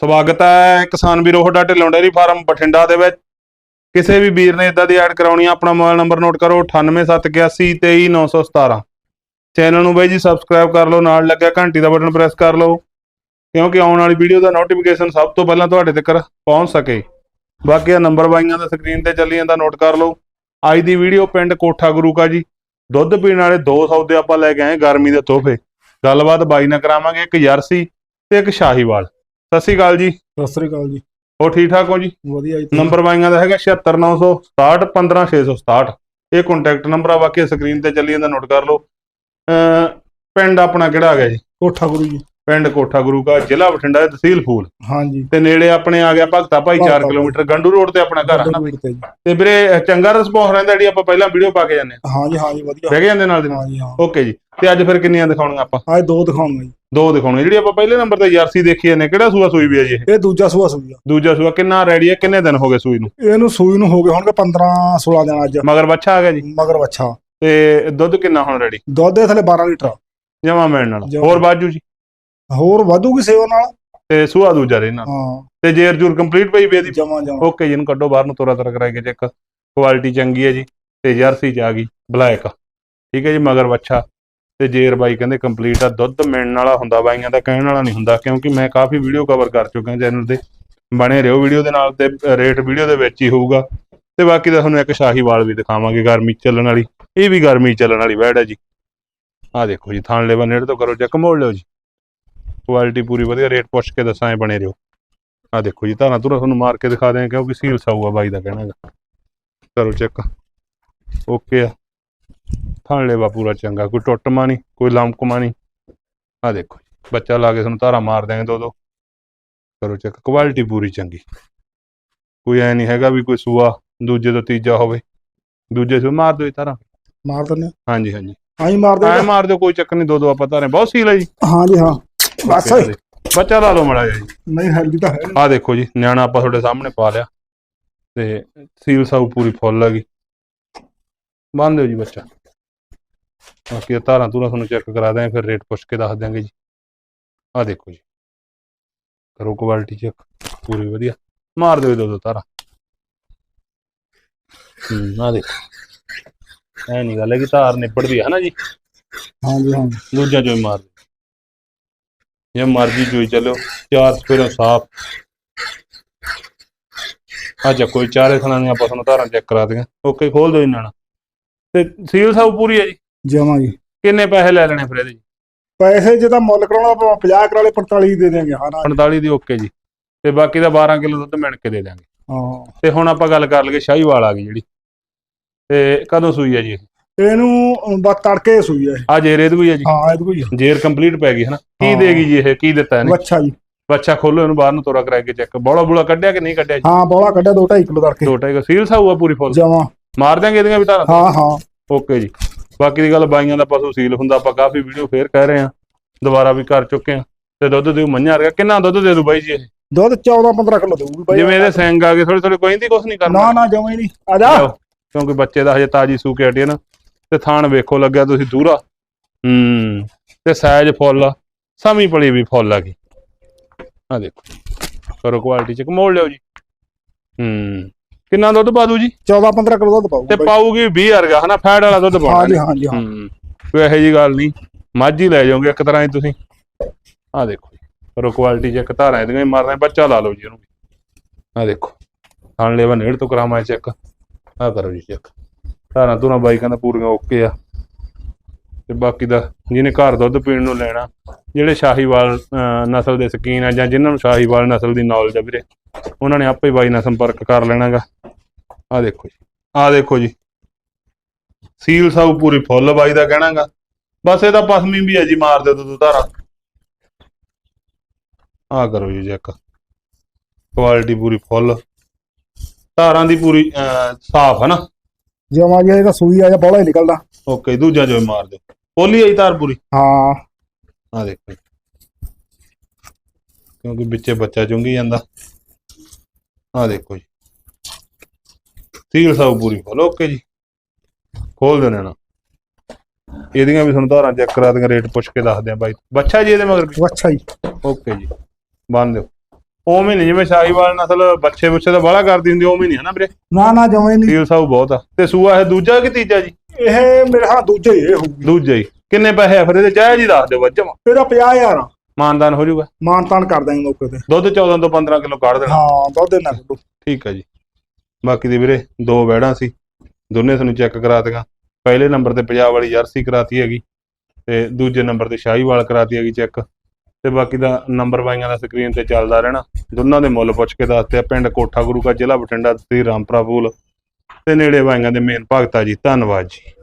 ਸਵਾਗਤ ਹੈ ਕਿਸਾਨ ਵੀਰੋ, ਤੁਹਾਡਾ ਢਿੱਲੋਂ ਡੇਅਰੀ ਫਾਰਮ ਬਠਿੰਡਾ ਦੇ ਵਿੱਚ। ਕਿਸੇ ਵੀ ਵੀਰ ਨੇ ਇਦਾਂ ਦੀ ਐਡ ਕਰਾਉਣੀ ਆ, ਆਪਣਾ ਮੋਬਾਈਲ ਨੰਬਰ ਨੋਟ ਕਰੋ 9871823917 ਚੈਨਲ ਨੂੰ ਬਾਈ ਜੀ ਸਬਸਕ੍ਰਾਈਬ ਕਰ ਲਓ, ਨਾਲ ਲੱਗਿਆ ਘੰਟੀ ਦਾ ਬਟਨ ਪ੍ਰੈਸ ਕਰ ਲਓ, ਕਿਉਂਕਿ ਆਉਣ ਵਾਲੀ ਵੀਡੀਓ ਦਾ ਨੋਟੀਫਿਕੇਸ਼ਨ ਸਭ ਤੋਂ ਪਹਿਲਾਂ ਤੁਹਾਡੇ ਤੱਕ ਪਹੁੰਚ ਸਕੇ। ਬਾਕੀ ਆ ਨੰਬਰ ਬਾਈਆਂ ਦਾ ਸਕਰੀਨ ਤੇ ਚੱਲੀ ਜਾਂਦਾ ਨੋਟ ਕਰ ਲਓ। ਅੱਜ ਦੀ ਵੀਡੀਓ ਪਿੰਡ ਕੋਠਾ ਗੁਰੂ ਕਾ ਜੀ। ਦੁੱਧ ਪੀਣ ਵਾਲੇ ਦੋ ਸੌਦੇ ਆਪਾਂ ਲੈ ਕੇ ਆਏ ਗਰਮੀ ਦੇ ਤੋਹਫੇ। ਗੱਲਬਾਤ ਬਾਈ ਨਾਲ ਕਰਾਵਾਂਗੇ, ਇੱਕ ਜਰਸੀ ਤੇ ਇੱਕ ਸ਼ਾਹੀਵਾਲ। ਸਤਿ ਸ਼੍ਰੀ ਅਕਾਲ ਜੀ। ਸਤਿ ਸ੍ਰੀ ਅਕਾਲ ਜੀ। ਹੋ ਠੀਕ ਠਾਕ ਹੋ ਜੀ? ਵਧੀਆ ਜੀ। ਨੰਬਰ ਬਾਈਆਂ ਦਾ ਹੈਗਾ 76967 15667 ਇਹ ਕੰਟੈਕਟ ਨੰਬਰ ਆ ਬਾਕੀ ਸਕਰੀਨ ਤੇ ਚੱਲੀ ਜਾਂਦਾ ਨੋਟ ਕਰ ਲਓ। ਪਿੰਡ ਆਪਣਾ ਕਿਹੜਾ ਆ ਗਿਆ ਜੀ? ਕੋਠਾ ਗੁਰੂ ਜੀ। ਪਿੰਡ ਕੋਠਾ ਗੁਰੂ ਕਾ ਜ਼ਿਲ੍ਹਾ ਬਠਿੰਡਾ ਦੇ ਤਹਿਸੀਲ ਫੂਲ। ਹਾਂਜੀ। ਤੇ ਨੇੜੇ ਆਪਣੇ ਆ ਗਿਆ ਭਗਤਾ ਭਾਈ 4 ਭਗਤਾ ਕਿਲੋਮੀਟਰ ਗੰਡੂ ਰੋਡ ਤੇ ਆਪਣਾ ਘਰ ਆ ਨਾ। ਗੁਰੂ ਤੇ ਵੀਰੇ ਚੰਗਾ ਰਿਸਪੌਂਸ ਰਹਿੰਦਾ ਜਿਹੜੀ ਆਪਾਂ ਪਹਿਲਾਂ ਵੀਡੀਓ ਪਾ ਕੇ ਜਾਂਦੇ ਆ ਹਾਂਜੀ ਹਾਂਜੀ ਵਧੀਆ। ਬਹਿ ਗਏ ਜਾਂਦੇ ਨਾਲ ਦੀ ਨਾਲ? ਹਾਂਜੀ ਹਾਂ। ਓਕੇ ਜੀ। ਤੇ ਅੱਜ ਫਿਰ ਕਿੰਨੀਆਂ ਦਿਖਾਉਣੀਆਂ ਆਪਾਂ? ਅੱਜ ਦੋ ਦਿਖਾਉਣਗੇ ਜੀ। ਦੋ ਦਿਖਾਉਣੀਆਂ। ਜਿਹੜੀ ਆਪਾਂ ਪਹਿਲੇ ਨੰਬਰ ਤੇ ਜਰਸੀ ਦੇਖੀ ਜਾਂਦੇ ਕਿਹੜਾ ਸੂਆ ਸੂਈ ਵੀ ਹੈ ਜੀ ਇਹ? ਇਹ ਦੂਜਾ ਸੂਆ ਸੂਈ ਆ। ਦੂਜਾ ਸੂਆ ਕਿੰਨਾ ਰੈਡੀ ਹੈ ਕਿੰਨੇ ਦਿਨ ਹੋ ਗਏ ਸੂਈ ਨੂੰ? ਇਹਨੂੰ ਸੂਈ ਨੂੰ ਹੋ ਗਏ ਹੋਣਗੇ 15 16 ਦਿਨ ਅੱਜ। ਮਗਰ ਬੱਚਾ ਆ ਗਿਆ ਜੀ? ਮਗਰ ਵੱਛਾ। ਤੇ ਦੁੱਧ ਕਿੰਨਾ ਹੁਣ ਰੈਡੀ ਦੁੱਧ ਦੇ ਥੱਲੇ 12 ਲੀਟਰ ਜਮਾ ਮਿਲਣ ਨਾਲ। ਹੋਰ ਬਾਜੂ ਜੀ? ਹੋਰ ਵਧੂਗੀ ਸੇਵਾ ਨਾਲ? ਤੇ ਸੂਆ ਦੂਜਾ ਰਹਿਣਾ ਹਾਂ। ਤੇ ਜੇਰ ਜੂਰ ਕੰਪਲੀਟ ਪਈ ਇਹਦੀ ਜਮਾ ਜਮਾ। ਓਕੇ ਜੀ ਇਹਨੂੰ ਕੱਢੋ ਬਾਹਰ ਨੂੰ ਤੋਰਾ ਤੋਰਾ ਕਰਾਈ ਕੇ ਚੈੱਕ ਕੁਆਲਿਟੀ ਚੰਗੀ ਹੈ ਜੀ ਤੇ ਜਰਸੀ ਚ ਆ ਗਈ ਬਲੈਕ ਠੀਕ ਹੈ ਜੀ ਮਗਰ ਵੱਛਾ। ਤੇ ਜੇਰ ਬਾਈ ਕਹਿੰਦੇ ਕੰਪਲੀਟ ਆ ਦੁੱਧ ਮਿਲਣ ਵਾਲਾ ਹੁੰਦਾ ਬਾਈਆਂ ਦਾ ਕਹਿਣ ਵਾਲਾ ਨਹੀਂ ਹੁੰਦਾ ਕਿਉਂਕਿ ਮੈਂ ਕਾਫੀ ਵੀਡੀਓ ਕਵਰ ਕਰ ਚੁੱਕਾ ਚੈਨਲ ਤੇ। ਬਣੇ ਰਹੋ ਵੀਡੀਓ ਦੇ ਨਾਲ ਤੇ ਰੇਟ ਵੀਡੀਓ ਦੇ ਵਿੱਚ ਹੀ ਹੋਊਗਾ। ਤੇ ਬਾਕੀ ਦਾ ਤੁਹਾਨੂੰ ਇੱਕ ਸ਼ਾਹੀਵਾਲ ਵੀ ਦਿਖਾਵਾਂਗੇ ਗਰਮੀ ਚੱਲਣ ਵਾਲੀ। ਇਹ ਵੀ ਗਰਮੀ ਚੱਲਣ ਵਾਲੀ ਵੈੜ ਹੈ ਜੀ। ਆਹ ਦੇਖੋ ਜੀ ਥਾਣ ਲੈਵਾ ਨੇੜੇ ਤੋਂ ਕਰੋ ਚੈੱਕ ਮੋੜ ਲਿਓ ਜੀ। ਕੁਆਲਿਟੀ ਪੂਰੀ ਵਧੀਆ ਰੇਟ ਪੁੱਛ ਕੇ ਦੱਸਾਂ ਐ ਬਣੇ ਰਹੋ। ਆ ਦੇਖੋ ਜੀ ਧਾਰਾਂ ਧੁਰਾ ਤੁਹਾਨੂੰ ਮਾਰ ਕੇ ਦਿਖਾ ਦਿਆਂ ਕਿਉਂਕਿ ਸੀਲ ਸਾਊ ਆ ਬਾਈ ਦਾ ਕਹਿਣਾ ਹੈਗਾ। ਕਰੋ ਚੈੱਕ ਓਕੇ ਆ। ਥਾਣ ਲੈਵਾ ਪੂਰਾ ਚੰਗਾ ਕੋਈ ਟੁੱਟਮਾ ਨਹੀਂ ਕੋਈ ਲੰਮਕਮਾ ਨਹੀਂ ਆ ਦੇਖੋ ਜੀ ਬੱਚਾ ਲਾ ਕੇ ਤੁਹਾਨੂੰ ਧਾਰਾਂ ਮਾਰ ਦਿਆਂਗੇ ਦੋ ਦੋ ਕਰੋ ਚੈੱਕ ਕੁਆਲਿਟੀ ਪੂਰੀ ਚੰਗੀ। ਕੋਈ ਐ ਨਹੀਂ ਹੈਗਾ ਵੀ ਕੋਈ ਸੂਆ ਦੂਜੇ ਤੋਂ ਤੀਜਾ ਹੋਵੇ। ਦੂਜੇ ਸੂ ਮਾਰ ਜੀ ਧਾਰਾਂ। ਮਾਰ ਦਿੰਦੇ ਹਾਂਜੀ ਹਾਂਜੀ। ਹਾਂਜੀ ਮਾਰ ਦੇ ਮਾਰ ਦਿਓ ਕੋਈ ਚੱਕਰ ਨਹੀਂ ਦੋ ਦੋ ਆਪਾਂ ਧਾਰੇ ਬਹੁਤ ਸੀਲ ਹੈ ਜੀ। ਹਾਂਜੀ ਹਾਂ। ਬਸ Okay, ਬੱਚਾ ਲਾ ਲਓ ਮੜਾ ਜੀ। ਨਹੀਂ ਹੈਲਦੀ ਤਾਂ ਹੈ। ਆ ਦੇਖੋ ਜੀ ਨਿਆਣਾ ਆਪਾਂ ਤੁਹਾਡੇ ਸਾਹਮਣੇ ਪਾ ਲਿਆ। ਤੇ ਸੀਲ ਸਾਊ ਪੂਰੀ ਫੁੱਲ ਹੈਗੀ ਬੰਨ ਦਿਓ ਜੀ ਬੱਚਾ। ਬਾਕੀ ਇਹ ਧਾਰਾਂ ਧੂਰਾਂ ਤੁਹਾਨੂੰ ਚੈੱਕ ਕਰਾ ਦਿਆਂ ਫਿਰ ਰੇਟ ਪੁੱਛ ਕੇ ਦੱਸ ਦਿਆਂਗੇ ਜੀ। ਆ ਦੇਖੋ ਜੀ। ਕਰੋ ਕੁਆਲਿਟੀ ਚੈੱਕ ਪੂਰੀ ਵਧੀਆ। ਮਾਰ ਦਿਓ ਦੋ ਦੋ ਧਾਰਾਂ। ਹੂੰ ਆ ਦੇਖੋ। ਐ ਨਹੀਂ ਗੱਲ ਹੈ ਕਿ ਧਾਰ ਨਿਬੜਦੀ ਹੈ ਨਾ ਜੀ? ਹਾਂਜੀ ਹਾਂ ਦੂਜਾ ਜੋ ਮਾਰ ਦਿਓ। ਜੇ ਮਰਜ਼ੀ ਜੋਈ ਚੱਲਿਓ ਚਾਰ ਸਪੇਰਾਂ ਸਾਫ਼। ਅੱਜ ਕੋਈ ਚਾਰੇ ਥਣਾ ਦੀਆਂ ਤੁਹਾਨੂੰ ਧਾਰਾਂ ਚੈੱਕ ਕਰਾ ਦਿਆਂ। ਓਕੇ ਖੋਲ ਦਿਓ ਇਹਨਾਂ ਨਾਲ। ਤੇ ਸੀਲ ਸਭ ਪੂਰੀ ਹੈ ਜੀ? ਜਮਾ ਜੀ। ਕਿੰਨੇ ਪੈਸੇ ਲੈ ਲੈਣੇ ਫਿਰ ਇਹਦੇ ਜੀ? ਪੈਸੇ ਜੇ ਤਾਂ ਮੁੱਲ ਕਰਾਉਣਾ ਆਪਾਂ 50 ਕਰਾ ਲਏ 45 ਦੇ ਦੇਵਾਂਗੇ ਹਾਂ ਨਾ। 45 ਦੀ ਓਕੇ ਜੀ। ਤੇ ਬਾਕੀ ਦਾ 12 ਕਿਲੋ ਦੁੱਧ ਮਿਣ ਕੇ ਦੇ ਦਾਂਗੇ ਹਾਂ। ਤੇ ਹੁਣ ਆਪਾਂ ਗੱਲ ਕਰ ਲਈਏ ਸ਼ਾਹੀਵਾਲ ਆ ਗਈ ਜਿਹੜੀ। ਤੇ ਕਦੋਂ ਸੂਈ ਹੈ ਜੀ ਇਹ? ਇਹਨੂੰ ਬਸ ਤੜਕੇ ਸੂਈ ਆ ਇਹ। ਆ ਜੇਰ ਇਹਦੇ ਕੋਈ ਹੈ ਜੀ। ਹਾਂ ਇਹ ਕੋਈ ਆ। ਜੇਰ ਕੰਪਲੀਟ ਪੈ ਗਈ ਹੈ ਨਾ। ਕੀ ਹਾਂ। ਦੇਗੀ ਜੀ ਇਹ? ਕੀ ਦਿੱਤਾ ਇਹਨੇ? ਵੱਛਾ ਜੀ। ਬੱਚਾ ਖੋਲੋ ਇਹਨੂੰ ਬਾਹਰ ਨੂੰ ਤੋਰਾ ਕਰਾ ਕੇ ਚੈੱਕ। ਬੋਲਾ ਬੁਲਾ ਕੱਢਿਆ ਕਿ ਨਹੀਂ ਕੱਢਿਆ ਜੀ? ਹਾਂ ਬੋਲਾ ਕੱਢਿਆ 2.5 ਕਿਲੋ ਤੜਕੇ। ਛੋਟਾ ਜਿਹਾ ਸੀਲ ਸਾਊ ਆ ਪੂਰੀ ਫੁੱਲ? ਜਮਾ। ਮਾਰ ਦਿਆਂਗੇ ਇਹਦੀਆਂ ਵੀ ਧਾਰਾਂ? ਹਾਂ ਹਾਂ। ਓਕੇ ਜੀ। ਬਾਕੀ ਦੀ ਗੱਲ ਬਾਈਆਂ ਦਾ ਪਸ਼ੂ ਸੀਲ ਹੁੰਦਾ ਆਪਾਂ ਕਾਫੀ ਵੀਡੀਓ ਫੇਰ ਕਹਿ ਰਹੇ ਆ ਦੁਬਾਰਾ ਵੀ ਕਰ ਚੁੱਕੇ ਆ ਤੇ ਦੁੱਧ ਦਿਓ ਮੰਝਾਂ ਰਗਾ ਕਿੰਨਾ ਦੁੱਧ ਦੇ ਦੂ ਬਾਈ ਜੀ ਇਹ? ਦੁੱਧ 14 15 ਕਿਲੋ ਦੇਊਗੀ ਬਾਈ। ਜਿਵੇਂ ਇਹਦੇ ਸਿੰਘ ਆ ਗਏ ਥੋੜੇ ਥੋੜੇ ਕੋਈ ਨਹੀਂ ਕੁਛ ਨਹੀਂ ਕਰਨਾ। ਨਾ ਨਾ ਜਮਾ ਹੀ ਨਹੀਂ। ਆ ਜਾ। ਕਿਉਂਕਿ ਬੱਚੇ ਦਾ ਹਜੇ ਤਾਜੀ ਸੂ ਕੇ ਹੈ ਨਾ। ਤੇ ਥਾਣ ਵੇਖੋ ਲੱਗਿਆ ਤੁਸੀਂ ਦੂਰਾ। ਹੂੰ। ਤੇ ਸਾਈਜ਼ ਫੁੱਲ ਆ, ਸਮੀ ਪਲੀ ਵੀ ਫੁੱਲ ਆ ਗਈ। ਆ ਦੇਖੋ ਕਰੋ ਕੁਆਲਿਟੀ ਚੈੱਕ ਮੋੜ ਲਿਓ ਜੀ। ਹੂੰ। ਕਿੰਨਾ ਦੁੱਧ ਪਾ ਦੂ ਜੀ? 14 15 ਕਿਲੋ ਦੁੱਧ ਤੇ ਪਾਊਗਾ ਬਾਈ। ਪਾਊਗੀ 20 ਵਰਗਾ ਹਨਾ? ਫੈਟ ਵਾਲਾ ਦੁੱਧ ਪਾਉਣਾ ਹਾਂਜੀ ਹਾਂਜੀ ਹਾਂ। ਕੋਈ ਇਹੋ ਜੀ ਗੱਲ ਨਹੀਂ ਮੱਝ ਹੀ ਲੈ ਜਾਓਗੇ ਇੱਕ ਤਰ੍ਹਾਂ ਹੀ ਤੁਸੀਂ। ਆ ਦੇਖੋ ਜੀ ਕਰੋ ਕੁਆਲਿਟੀ ਚੈੱਕ ਧਾਰਾਂ ਇਹਦੀਆਂ ਹੀ ਮਾਰਨਾ ਬੱਚਾ ਲਾ ਲਓ ਜੀ ਉਹਨੂੰ ਆ ਦੇਖੋ ਥਣ ਲੈਵਾ ਨੇੜ ਤੋਂ ਕਰਾਵਾਂ ਚੈੱਕ ਆ ਕਰੋ ਜੀ ਚੈੱਕ ਧਾਰਾਂ ਧੂਰਾਂ ਬਾਈਕਾਂ ਦਾ ਪੂਰੀਆਂ ਓਕੇ ਆ। ਤੇ ਬਾਕੀ ਦਾ ਜਿਹਨੇ ਘਰ ਦੁੱਧ ਪੀਣ ਨੂੰ ਲੈਣਾ ਜਿਹੜੇ ਸ਼ਾਹੀਵਾਲ ਅਹ, ਨਸਲ ਦੇ ਸ਼ਕੀਨ ਆ ਜਾਂ ਜਿਨ੍ਹਾਂ ਨੂੰ ਸ਼ਾਹੀਵਾਲ ਨਸਲ ਦੀ ਨੌਲੇਜ ਆ ਵੀਰੇ ਉਹਨਾਂ ਨੇ ਆਪੇ ਬਾਈ ਨਾਲ ਸੰਪਰਕ ਕਰ ਲੈਣਾਗਾ। ਆ ਦੇਖੋ ਜੀ ਆ ਦੇਖੋ ਜੀ। ਸੀਲ ਸਾਊ ਪੂਰੀ ਫੁੱਲ ਬਾਈ ਦਾ ਕਹਿਣਾਗਾ। ਬਸ ਇਹਦਾ ਪਸਮੀ ਵੀ ਹੈ ਜੀ ਮਾਰ ਦਿਓ ਦੁੱਧ ਧਾਰਾ। ਆ ਕਰੋ ਜੀ ਚੈੱਕ ਕੁਆਲਿਟੀ ਪੂਰੀ ਫੁੱਲ ਧਾਰਾਂ ਦੀ ਪੂਰੀ ਸਾਫ਼ ਹੈ ਨਾ। ਜਮਾ ਜੀ ਇਹਦਾ ਸੂਈ ਆ ਜਾ ਬੋਲਾ ਹੀ ਨਿਕਲਦਾ। ਓਕੇ ਦੂਜਾ ਜੋ ਮਾਰ ਦਿਓ। ਪੋਲੀ ਆਈ ਧਾਰ ਪੂਰੀ ਹਾਂ। ਆ ਦੇਖੋ। ਕਿਉਂਕਿ ਵਿੱਚੇ ਬੱਚਾ ਚੁੰਗੀ ਜਾਂਦਾ। ਆ ਦੇਖੋ ਜੀ। ਸੀਲ ਸਾਊ ਪੂਰੀ। ਫੁੱਲ ਓਕੇ ਜੀ। ਖੋਲ ਦੇਣਾ ਨਾ। ਇਹਦੀਆਂ ਵੀ ਤੁਹਾਨੂੰ ਧਾਰਾਂ ਚੈੱਕ ਕਰਾ ਦੀਆਂ ਰੇਟ ਪੁੱਛ ਕੇ ਦੱਸਦੇ ਆ ਬਾਈ ਬੱਚਾ ਜੀ ਇਹਦੇ ਮਗਰ ਵੀ ਵੱਛਾ ਜੀ। ਓਕੇ ਜੀ। ਬੰਨ ਦਿਓ। ਉਵੇਂ ਨਹੀਂ ਜਿਵੇਂ ਸ਼ਾਹੀਵਾਲ ਨਸਲ ਬੱਚੇ ਬੁੱਚੇ ਦਾ ਬਾਹਲਾ ਕਰਦੀ ਹੁੰਦੀ ਉਵੇਂ ਨਹੀਂ ਹਨਾ ਵੀਰੇ? ਨਾ ਨਾ ਜਮੇ ਨਹੀਂ। ਸੀਲ ਸਾਊ ਬਹੁਤ ਆ। ਤੇ ਸੂਆ ਇਹ ਦੂਜਾ ਕਿ ਤੀਜਾ ਜੀ? ਇਹ ਮੇਰੇ ਹਾਂ ਦੂਜੇ ਹੀ ਇਹ ਹੋਊਗੀ। ਦੂਜਾ ਹੀ। ਕਿੰਨੇ ਪੈਸੇ ਆ ਫਿਰ ਇਹਦੇ? ਚਾਹ ਜੀ ਦੱਸ ਦਿਓ ਵੱਜਮ ਇਹਦਾ 50000 ਆ। ਮਾਨਦਾਨ ਹੋ ਜਾਊਗਾ? ਮਾਨਤਾਨ ਕਰ ਦਾਂਗੇ ਮੌਕੇ ਤੇ। ਦੁੱਧ 14 ਤੋਂ 15 ਕਿਲੋ ਕੱਢ ਦੇਣਾ। ਹਾਂ ਦੁੱਧ ਦੇ ਨਾ ਕੱਢੋ। ਠੀਕ ਆ ਜੀ। ਬਾਕੀ ਦੇ ਵੀਰੇ ਦੋ ਵੈੜਾਂ ਸੀ। ਦੋਨੇ ਤੁਹਾਨੂੰ ਚੈੱਕ ਕਰਾ ਦਿਆਂ ਪਹਿਲੇ ਨੰਬਰ ਤੇ ਪੰਜਾਬ ਵਾਲੀ ਜਰਸੀ ਕਰਾਤੀ ਹੈਗੀ। ਤੇ ਦੂਜੇ ਨੰਬਰ ਤੇ ਸ਼ਾਹੀਵਾਲ ਕਰਾਤੀ ਹੈਗੀ ਚੈੱਕ। ਤੇ ਬਾਕੀ ਦਾ ਨੰਬਰ ਬਾਈਆਂ ਦਾ ਸਕਰੀਨ ਤੇ ਚੱਲਦਾ ਰਹਿਣਾ। ਦੋਨਾਂ ਦੇ ਮੁੱਲ ਪੁੱਛ ਕੇ ਦੱਸਦੇ ਆ, ਪਿੰਡ ਕੋਠਾ ਗੁਰੂ ਕਾ ਜ਼ਿਲ੍ਹਾ ਬਠਿੰਡਾ ਤਹਿਸੀਲ ਰਾਮਪੁਰਾ ਫੂਲ ਤੇ ਨੇੜੇ ਬਾਈਆਂ ਦੇ ਮੇਨ ਭਗਤਾ ਜੀ, ਧੰਨਵਾਦ ਜੀ।